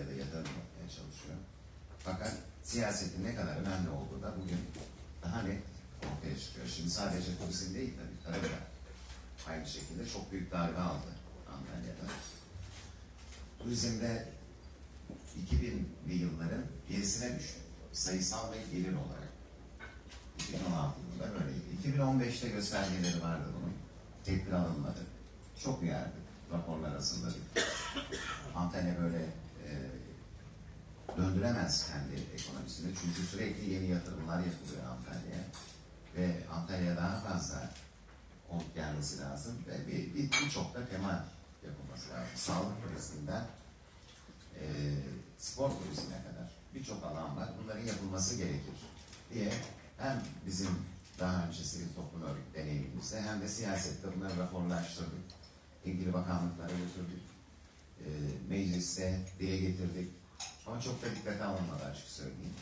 Antalya'da yatırım yapmaya çalışıyor. Fakat siyasetin ne kadar önemli olduğu da bugün daha net ortaya çıkıyor. Şimdi sadece turizm değil tabii, Karabük aynı şekilde çok büyük darbe aldı Antalya'da. Turizmde 2000'li yılların gerisine düştü. Sayısal ve gelir olarak. 2016 yılında böyleydi. 2015'te göstergeleri vardı bunun. Tedbir alınmadı. Çok uyardık. Raporlar hazırladık. Antalya böyle döndüremez kendi ekonomisini. Çünkü sürekli yeni yatırımlar yapılıyor Antalya'ya. Ve Antalya'ya daha fazla konut gelmesi lazım. Ve bir, bir, birçok da temel yapılması lazım. Sağlık turizminden e, spor turizmine kadar birçok alan var. Bunların yapılması gerekir diye hem bizim daha önce sivil toplum örgüt deneyimimizde hem de siyasette bunları raporlaştırdık. İlgili bakanlıklara götürdük. E, mecliste dile getirdik. Ama çok da dikkate alınmadı açık söyleyeyim.